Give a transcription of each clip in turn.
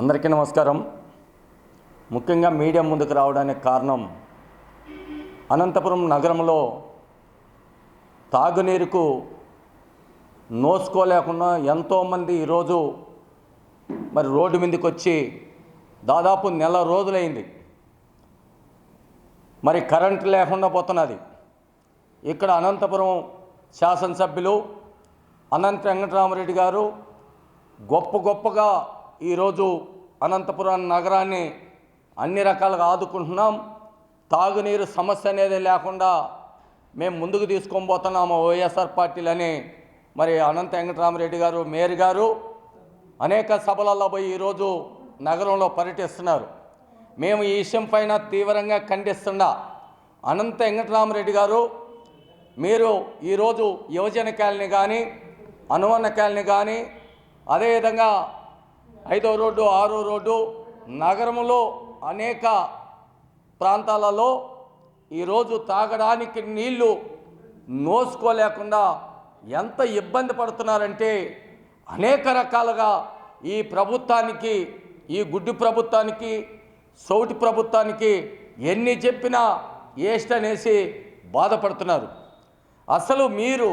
అందరికీ నమస్కారం. ముఖ్యంగా మీడియా ముందుకు రావడానికి కారణం అనంతపురం నగరంలో తాగునీరుకు నోసుకోలేకుండా ఎంతోమంది ఈరోజు మరి రోడ్డు మీదకి వచ్చి దాదాపు నెల రోజులైంది. మరి కరెంట్ లేకుండా పోతున్నది. ఇక్కడ అనంతపురం శాసనసభ్యులు అనంత వెంకటరామరెడ్డి గారు గొప్ప గొప్పగా ఈరోజు అనంతపురం నగరాన్ని అన్ని రకాలుగా ఆదుకుంటున్నాం. తాగునీరు సమస్య అనేది లేకుండా మేము ముందుకు తీసుకొని పోతున్నాము వైఎస్ఆర్ పార్టీలని. మరి అనంత వెంకటరామరెడ్డి గారు మేయర్ గారు అనేక సభలలో పోయి ఈరోజు నగరంలో పర్యటిస్తున్నారు. మేము ఈ విషయం పైన తీవ్రంగా ఖండిస్తున్నా అనంత వెంకటరామరెడ్డి గారు మీరు ఈరోజు యువజన కాలనీ కానీ అనువన్న కాలనీ కానీ అదేవిధంగా ఐదో రోడ్డు ఆరో రోడ్డు నగరంలో అనేక ప్రాంతాలలో ఈరోజు తాగడానికి నీళ్ళు నోసుకోలేకుండా ఎంత ఇబ్బంది పడుతున్నారంటే అనేక రకాలుగా ఈ ప్రభుత్వానికి ఈ గుడ్డి ప్రభుత్వానికి సౌటి ప్రభుత్వానికి ఎన్ని చెప్పినా ఏస్ట్ అనేసి బాధపడుతున్నారు. అసలు మీరు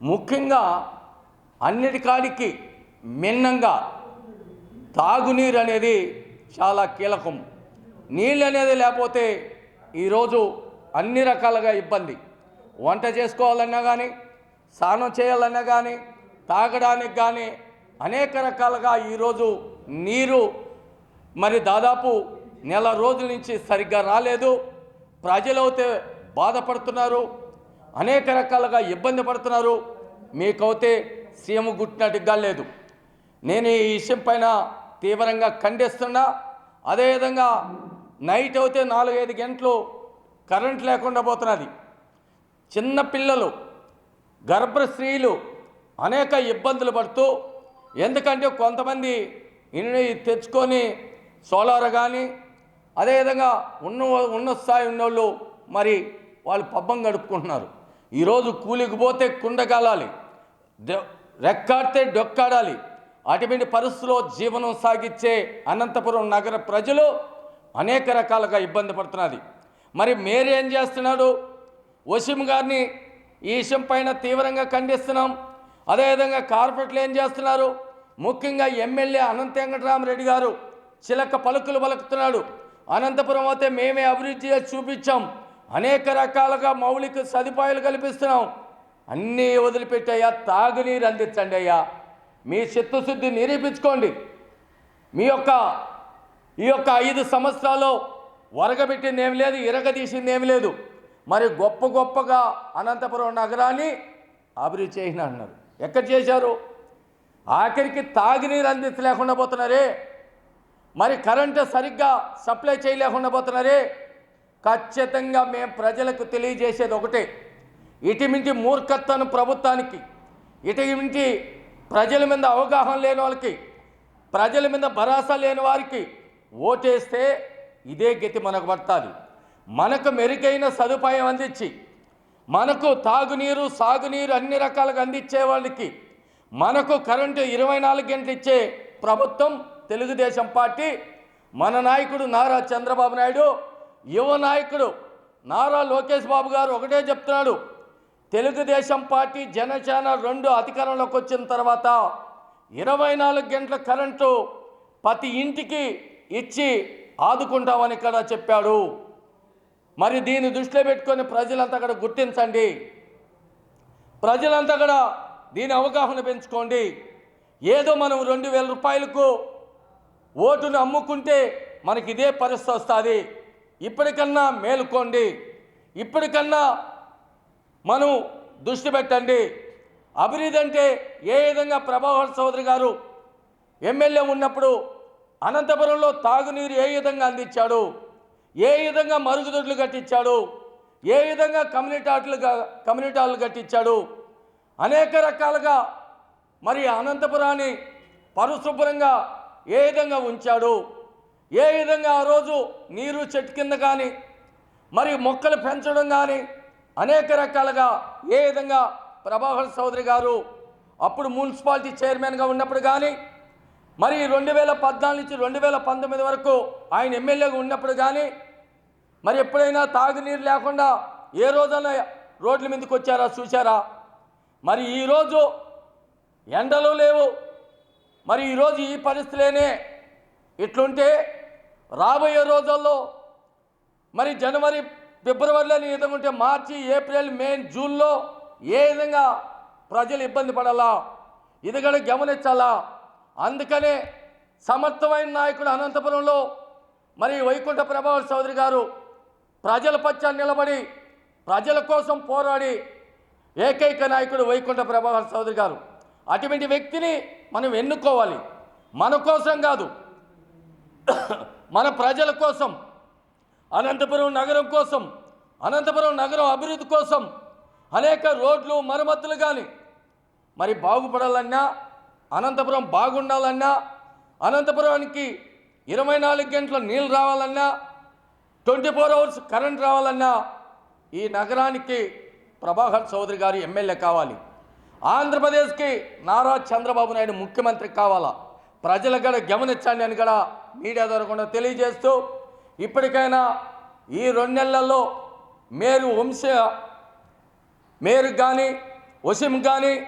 ముఖ్యంగా అన్నిటికాడికి మిన్నంగా తాగునీరు అనేది చాలా కీలకం. నీళ్ళు అనేది లేకపోతే ఈరోజు అన్ని రకాలుగా ఇబ్బంది. వంట చేసుకోవాలన్నా కానీ స్నానం చేయాలన్నా కానీ తాగడానికి కానీ అనేక రకాలుగా ఈరోజు నీరు మరి దాదాపు నెల రోజుల నుంచి సరిగ్గా రాలేదు. ప్రజలైతే బాధపడుతున్నారు. అనేక రకాలుగా ఇబ్బంది పడుతున్నారు. మీకైతే సీఎం గుట్టినట్టుగా లేదు. నేను ఈ విషయం పైన తీవ్రంగా ఖండిస్తున్నా అదేవిధంగా నైట్ అయితే నాలుగైదు గంటలు కరెంట్ లేకుండా పోతున్నది. చిన్నపిల్లలు గర్భ స్త్రీలు అనేక ఇబ్బందులు పడుతూ ఎందుకంటే కొంతమంది ఇన్ని తెచ్చుకొని సోలార్ కానీ అదేవిధంగా ఉన్న ఉన్న స్థాయి ఉన్నోళ్ళు మరి వాళ్ళు పబ్బం గడుపుకుంటున్నారు. ఈరోజు కూలికి పోతే కుండ కాలాలి డె- రెక్కాడితే డొక్కాడాలి అటువంటి పరిస్థితుల్లో జీవనం సాగించే అనంతపురం నగర ప్రజలు అనేక రకాలుగా ఇబ్బంది పడుతున్నది. మరి మేరు ఏం చేస్తున్నాడు? వసీం గారిని ఈ విషయం పైన తీవ్రంగా ఖండిస్తున్నాం. అదేవిధంగా కార్పొరేట్లు ఏం చేస్తున్నారు? ముఖ్యంగా ఎమ్మెల్యే అనంత వెంకటరామరెడ్డి గారు చిలక పలుకులు పలుకుతున్నాడు. అనంతపురం అయితే మేమే అభివృద్ధి చూపించాం. అనేక రకాలుగా మౌలిక సదుపాయాలు కల్పిస్తున్నాం. అన్నీ వదిలిపెట్టయ్యా తాగునీరు అందించండి అయ్యా. మీ చిత్తశుద్ధి నిరూపించుకోండి. మీ యొక్క ఈ యొక్క ఐదు సంవత్సరాలు వరగబెట్టింది ఏం లేదు ఇరగదీసింది ఏం లేదు. మరి గొప్ప గొప్పగా అనంతపురం నగరాన్ని అభివృద్ధి చేసిన అన్నారు. ఎక్కడ చేశారు? ఆఖరికి తాగునీరు అందించలేకుండా పోతున్నారే. మరి కరెంటు సరిగ్గా సప్లై చేయలేకుండా పోతున్నారే. ఖచ్చితంగా మేము ప్రజలకు తెలియజేసేది ఒకటే. ఇటుమింటి మూర్ఖత్వం ప్రభుత్వానికి ఇటుమింటి ప్రజల మీద అవగాహన లేని వాళ్ళకి ప్రజల మీద భరోసా లేని వారికి ఓటేస్తే ఇదే గతి మనకు పడుతుంది. మనకు మెరుగైన సదుపాయం అందించి మనకు తాగునీరు సాగునీరు అన్ని రకాలుగా అందించే వాళ్ళకి మనకు కరెంటు ఇరవై నాలుగు గంటలు ఇచ్చే ప్రభుత్వం తెలుగుదేశం పార్టీ మన నాయకుడు నారా చంద్రబాబు నాయుడు యువ నాయకుడు నారా లోకేష్ బాబు గారు ఒకటే చెప్తున్నాడు. తెలుగుదేశం పార్టీ జనసేన రెండు అధికారంలోకి వచ్చిన తర్వాత ఇరవై నాలుగు గంటల కరెంటు ప్రతి ఇంటికి ఇచ్చి ఆదుకుంటామని ఇక్కడ చెప్పాడు. మరి దీన్ని దృష్టిలో పెట్టుకొని ప్రజలంతా కూడా గుర్తించండి. ప్రజలంతా కూడా దీని అవగాహన పెంచుకోండి. ఏదో మనం రెండు వేల రూపాయలకు ఓటును అమ్ముకుంటే మనకి ఇదే పరిస్థితి వస్తుంది. ఇప్పటికన్నా మేలుకోండి. ఇప్పటికన్నా మనం దృష్టి పెట్టండి. అభివృద్ధి అంటే ఏ విధంగా ప్రభావర్ చౌదరి గారు ఎమ్మెల్యే ఉన్నప్పుడు అనంతపురంలో తాగునీరు ఏ విధంగా అందించాడు? ఏ విధంగా మరుగుదొడ్లు కట్టించాడు? ఏ విధంగా కమ్యూనిటీ హాట్లు కమ్యూనిటీ హాల్ కట్టించాడు? అనేక రకాలుగా మరి అనంతపురాన్ని పరిశుభ్రంగా ఏ విధంగా ఉంచాడు? ఏ విధంగా ఆ రోజు నీరు చెట్టు కింద కానీ మరి మొక్కలు పెంచడం కానీ అనేక రకాలుగా ఏ విధంగా ప్రభాకర్ చౌదరి గారు అప్పుడు మున్సిపాలిటీ చైర్మన్గా ఉన్నప్పుడు కానీ మరి రెండు వేల పద్నాలుగు నుంచి రెండు వేల పంతొమ్మిది వరకు ఆయన ఎమ్మెల్యేగా ఉన్నప్పుడు కానీ మరి ఎప్పుడైనా తాగునీరు లేకుండా ఏ రోజైనా రోడ్ల మీదకి వచ్చారా చూసారా మరి ఈరోజు ఎండలు లేవు. మరి ఈరోజు ఈ పరిస్థితులేనే ఇట్లుంటే రాబోయే రోజుల్లో మరి జనవరి ఫిబ్రవరిలో నీ విధంగా ఉంటే మార్చి ఏప్రిల్ మే జూన్లో ఏ విధంగా ప్రజలు ఇబ్బంది పడాలా? ఇది కూడా గమనించాలా? అందుకనే సమర్థమైన నాయకుడు అనంతపురంలో మరి వైకుంఠ ప్రభావ చౌదరి గారు ప్రజల పక్షాన్ని నిలబడి ప్రజల కోసం పోరాడి ఏకైక నాయకుడు వైకుంఠ ప్రభాకర్ చౌదరి గారు. అటువంటి వ్యక్తిని మనం ఎన్నుకోవాలి? మన కోసం కాదు. మన ప్రజల కోసం అనంతపురం నగరం కోసం అనంతపురం నగరం అభివృద్ధి కోసం అనేక రోడ్లు మరమ్మతులు కానీ మరి బాగుపడాలన్నా అనంతపురం బాగుండాలన్నా అనంతపురానికి ఇరవై నాలుగు గంటల నీళ్ళు రావాలన్నా ట్వంటీ ఫోర్ అవర్స్ కరెంట్ రావాలన్నా ఈ నగరానికి ప్రభాకర్ చౌదరి గారు ఎమ్మెల్యే కావాలి. ఆంధ్రప్రదేశ్కి నారా చంద్రబాబు నాయుడు ముఖ్యమంత్రి కావాలా? ప్రజలు కూడా గమనించండి అని కూడా మీడియా ద్వారా కూడా తెలియజేస్తూ ఇప్పటికైనా ఈ రెండు నెలల్లో మేరు వంశ మేరు కానీ వసీం కానీ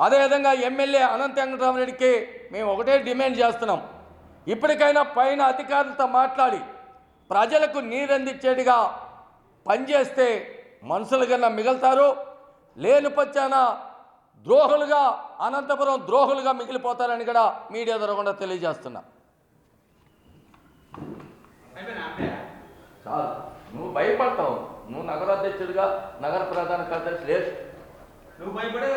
అదేవిధంగా ఎమ్మెల్యే అనంత వెంకటరామరెడ్డికి మేము ఒకటే డిమాండ్ చేస్తున్నాం. ఇప్పటికైనా పైన అధికారులతో మాట్లాడి ప్రజలకు నీరు పనిచేస్తే మనుషులు కన్నా మిగులుతారు. లేని పచ్చాన ద్రోహులుగా అనంతపురం ద్రోహులుగా మిగిలిపోతారని కూడా మీడియా ద్వారా కూడా తెలియజేస్తున్నా. కాదు. నువ్వు భయపడతావు. నువ్వు నగరాధ్యక్షుడిగా నగర ప్రధాన కార్యదర్శి లేదు నువ్వు భయపడే